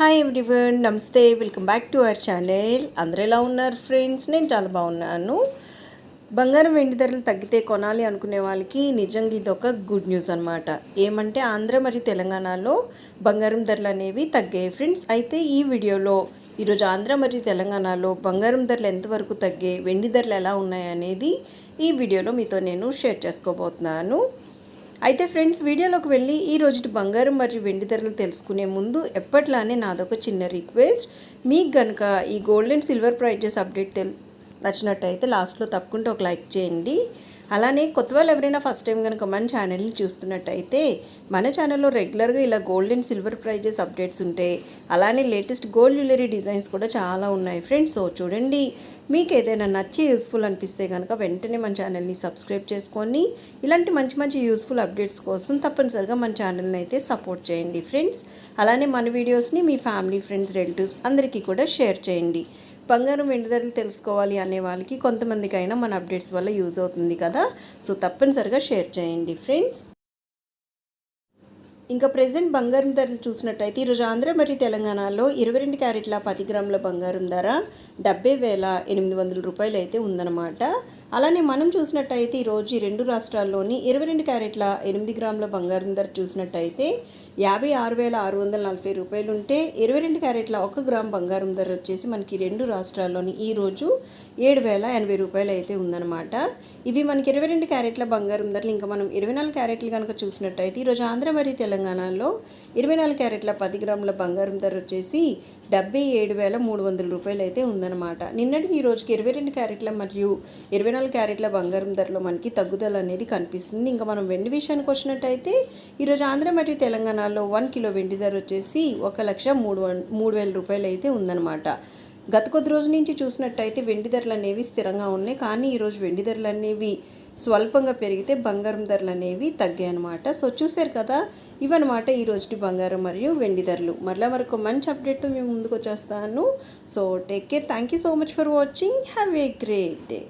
Hi everyone నమస్తే welcome back to our channel అందరూ ఎలా ఉన్నారు ఫ్రెండ్స్ నేను చాలా బాగున్నాను. బంగారం వెండి ధరలు తగ్గితే కొనాలి అనుకునే వాళ్ళకి నిజంగా ఇది ఒక గుడ్ న్యూస్ అనమాట ఏమంటే ఆంధ్ర మరియు తెలంగాణలో బంగారం ధరలు అనేవి తగ్గాయి ఫ్రెండ్స్ అయితే ఈ వీడియోలో ఈరోజు ఆంధ్ర మరియు తెలంగాణలో బంగారం ధరలు ఎంతవరకు తగ్గాయి వెండి ధరలు ఎలా ఉన్నాయి అనేది ఈ వీడియోలో మీతో నేను షేర్ చేసుకోబోతున్నాను. అయితే ఫ్రెండ్స్ వీడియోలోకి వెళ్ళి ఈ రోజు బంగారం మరియు వెండి ధరలు తెలుసుకునే ముందు ఎప్పట్లానే నాదొక చిన్న రిక్వెస్ట్. మీకు కనుక ఈ gold and silver prices update తెల్ నచ్చినట్టయితే లాస్ట్లో తప్పకుండా ఒక లైక్ చేయండి. అలానే కొత్త వాళ్ళు ఎవరైనా ఫస్ట్ టైం కనుక మన ఛానల్ని చూస్తున్నట్టయితే మన ఛానల్లో రెగ్యులర్గా ఇలా gold and silver prices updates ఉంటాయి అలానే లేటెస్ట్ గోల్డ్ జ్యువెలరీ డిజైన్స్ కూడా చాలా ఉన్నాయి. ఫ్రెండ్స్ సో చూడండి మీకు ఏదైనా నచ్చి యూస్ఫుల్ అనిపిస్తే కనుక వెంటనే మన ఛానల్ని సబ్స్క్రైబ్ చేసుకొని ఇలాంటి మంచి మంచి యూస్ఫుల్ అప్డేట్స్ కోసం తప్పనిసరిగా మన ఛానల్ని అయితే సపోర్ట్ చేయండి. ఫ్రెండ్స్ అలానే మన వీడియోస్ని మీ ఫ్యామిలీ ఫ్రెండ్స్ రిలేటివ్స్ అందరికీ కూడా షేర్ చేయండి. బంగారం వెండి ధరలు తెలుసుకోవాలి అనే వాళ్ళకి కొంతమందికైనా మన అప్డేట్స్ వల్ల యూజ్ అవుతుంది కదా. సో తప్పనిసరిగా షేర్ చేయండి ఫ్రెండ్స్. ఇంకా ప్రజెంట్ బంగారం ధరలు చూసినట్టయితే ఈరోజు ఆంధ్ర మరియు తెలంగాణలో ఇరవై రెండు క్యారెట్ల పది గ్రాముల బంగారం ధర డెబ్బై వేల ఎనిమిది వందల రూపాయలు అయితే ఉందన్నమాట. అలానే మనం చూసినట్టయితే ఈరోజు ఈ రెండు రాష్ట్రాల్లోని ఇరవై రెండు క్యారెట్ల ఎనిమిది గ్రాముల బంగారం ధర చూసినట్టయితే యాభై ఆరు వేల ఆరు వందల నలభై రూపాయలు ఉంటే ఇరవై రెండు క్యారెట్ల ఒక గ్రామ్ బంగారం ధర వచ్చేసి మనకి రెండు రాష్ట్రాల్లోని ఈరోజు ఏడు వేల ఎనభై రూపాయలు అయితే ఉందన్నమాట. ఇవి మనకి ఇరవై రెండు క్యారెట్ల బంగారం ధరలు ఇంకా మనం ఇరవై నాలుగు క్యారెట్లు కనుక చూసినట్టయితే ఈరోజు ఆంధ్ర మరియు తెలంగాణలో ఇరవై నాలుగు క్యారెట్ల పది గ్రాముల బంగారం ధర వచ్చేసి డెబ్బై ఏడు వేల మూడు వందల రూపాయలు అయితే ఉందన్నమాట. నిన్నటికి ఈ రోజుకి ఇరవై రెండు క్యారెట్ల మరియు ఇరవై నాలుగు క్యారెట్ల బంగారం ధరలో మనకి తగ్గుదల అనేది కనిపిస్తుంది. ఇంకా మనం వెండి విషయానికి వచ్చినట్టయితే ఈరోజు ఆంధ్ర మరియు తెలంగాణలో వన్ కిలో వెండి ధర వచ్చేసి ఒక లక్ష మూడు వన్ మూడు వేల రూపాయలు అయితే ఉందన్నమాట. గత కొద్ది రోజుల నుంచి చూసినట్టయితే వెండి ధరలు అనేవి స్థిరంగా ఉన్నాయి. కానీ ఈరోజు వెండి ధరలు అనేవి స్వల్పంగా పెరిగితే బంగారం ధరలు అనేవి తగ్గాయి అనమాట సో చూశారు కదా ఇవన్నమాట ఈ రోజుటి బంగారం మరియు వెండి ధరలు. మరలా మరొక మంచి అప్డేట్తో మేము ముందుకు వచ్చేస్తాను. So take care thank you so much for watching have a great day